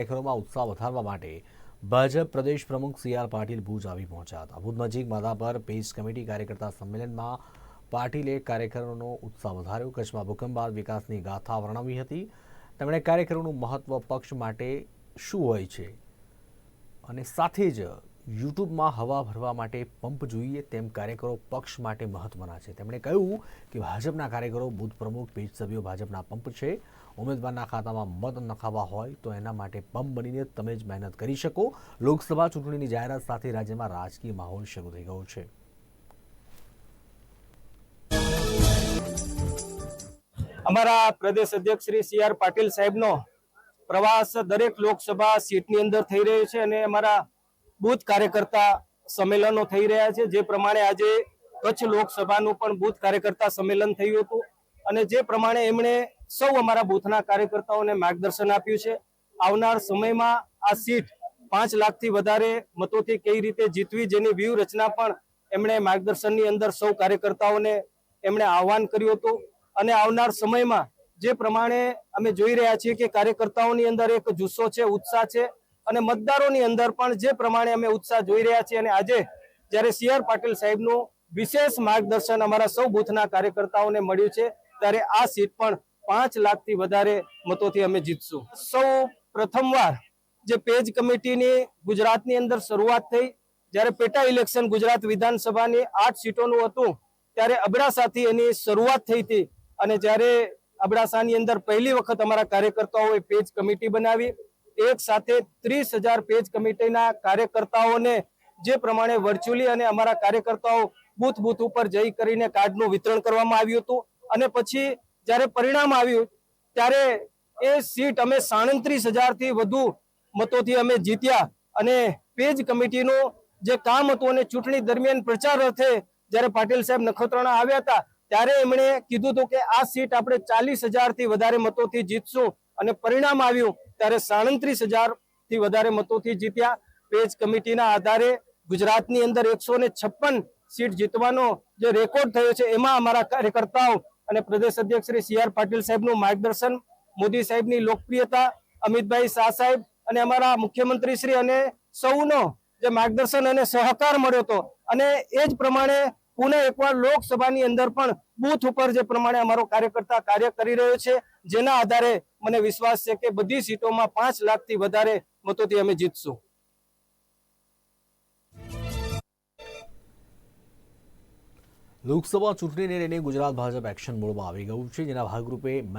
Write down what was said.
કાર્યક્રમમાં ઉત્સાહ વધારવા માટે ભાજપ પ્રદેશ પ્રમુખ સી આર પાટીલ ભુજ આવી પહોંચ્યા હતા. ભુજ નજીક માધાપર પેજ કમિટી કાર્યકર્તા સંમેલનમાં પાટીલે કાર્યકરોનો ઉત્સાહ વધાર્યો. કચ્છમાં ભૂકંપ બાદ વિકાસની ગાથા વર્ણવી હતી. તેમણે કાર્યકરોનું મહત્વ પક્ષ માટે શું હોય છે? અને સાથે જ યુટ્યુબમાં હવા ભરવા માટે પંપ જોઈએ તેમ કાર્યકરો પક્ષ માટે મહત્વના છે. તેમણે કહ્યું કે ભાજપના કાર્યકરો બુથ પ્રમુખ, પેજ સભ્યો ભાજપના પંપ છે. ઉમેદવારના ખાતામાં મત નખાવા હોય તો એના માટે પંપ બનીને તમે જ મહેનત કરી શકો. લોકસભા ચૂંટણીની જાહેરાત સાથે રાજ્યમાં રાજકીય માહોલ શરૂ થઈ ગયો છે. અમારા પ્રદેશ અધ્યક્ષ શ્રી સી આર પાટીલ સાહેબનો પ્રવાસ દરેક લોકસભા સીટની અંદર થઈ રહ્યો છે અને અમારા બૂથ કાર્યકર્તા સંમેલનો થઈ રહ્યા છે. જે પ્રમાણે આજે કચ્છ લોકસભાનું પણ બૂથ કાર્યકર્તા સંમેલન થયું હતું. અને જે પ્રમાણે એમણે સૌ અમારા બૂથના કાર્યકર્તાઓને માર્ગદર્શન આપ્યું છે. આવનાર સમયમાં આ સીટ પાંચ લાખથી વધારે મતોથી કઈ રીતે જીતવી જેની વ્યૂહરચના પણ એમણે માર્ગદર્શનની અંદર સૌ કાર્યકર્તાઓને એમણે આહવાન કર્યું હતું. અને આવનાર સમયમાં જે પ્રમાણે અમે જોઈ રહ્યા છીએ કે કાર્યકર્તાઓની અંદર એક જુસ્સો છે, ઉત્સાહ છે. અને મતદારોની અંદર પણ જે પ્રમાણે અમે ઉત્સાહ જોઈ રહ્યા છીએ અને આજે જ્યારે સી આર પાટીલ સાહેબનું વિશેષ માર્ગદર્શન અમારા સૌ બૂથના કાર્યકર્તાઓને મળ્યું છે, ત્યારે આ સીટ પણ પાંચ લાખથી વધારે મતોથી અમે જીતશું. સૌ પ્રથમવાર જે પેજ કમિટીની ગુજરાતની અંદર શરૂઆત થઈ, જ્યારે પેટા ઇલેક્શન ગુજરાત વિધાનસભાની આઠ સીટોનું હતું, ત્યારે અબડાસાથી એની શરૂઆત થઈ હતી અને જ્યારે અબડાસાની અંદર પહેલી વખત અમારા કાર્યકર્તાઓએ પેજ કમિટી બનાવી એક સાથે ત્રીસ હજાર પેજ કમિટીના કાર્યકર્તાઓને જે પ્રમાણે વર્ચ્યુઅલી અને અમારા કાર્યકર્તાઓ બૂથ બૂથ ઉપર જઈ કરીને કાર્ડનું વિતરણ કરવામાં આવ્યું હતું. અને પછી જ્યારે પરિણામ આવ્યું, ત્યારે એ સીટ અમે સાડત્રીસ હજારથી વધુ મતોથી અમે જીત્યા. અને પેજ કમિટીનું જે કામ હતું અને ચૂંટણી દરમિયાન પ્રચાર અર્થે જ્યારે પાટીલ સાહેબ નખત્રાણા આવ્યા હતા, ત્યારે એમણે કીધું હતું કે આ સીટ આપણે ચાલીસથી વધારે મતોથી જીતશું. અને પરિણામ આવ્યું ત્યારે સાડત્રીસથી વધારે મતોથી જીત્યા. પેજ કમિટીના આધારે ગુજરાતની અંદર એકસો સીટ જીતવાનો જે રેકોર્ડ થયો છે, એમાં અમારા કાર્યકર્તાઓ અને પ્રદેશ અધ્યક્ષ શ્રી સી આર પાટીલ સાહેબનું માર્ગદર્શન, મોદી સાહેબની લોકપ્રિયતા, અમિતભાઈ શાહ સાહેબ અને અમારા મુખ્યમંત્રી શ્રી અને સૌનો જે માર્ગદર્શન અને સહકાર મળ્યો હતો. અને એ જ પ્રમાણે પુનઃ એકવાર લોકસભાની અંદર પણ બૂથ ઉપર જે પ્રમાણે અમારો કાર્યકર્તા કાર્ય કરી રહ્યો છે, જેના આધારે મને વિશ્વાસ છે કે બધી સીટોમાં પાંચ લાખથી વધારે મતોથી અમે જીતશું. લોકસભા ચૂંટણીને લઈને ગુજરાત ભાજપ એક્શન મોડમાં આવી ગયું છે, જેના ભાગરૂપે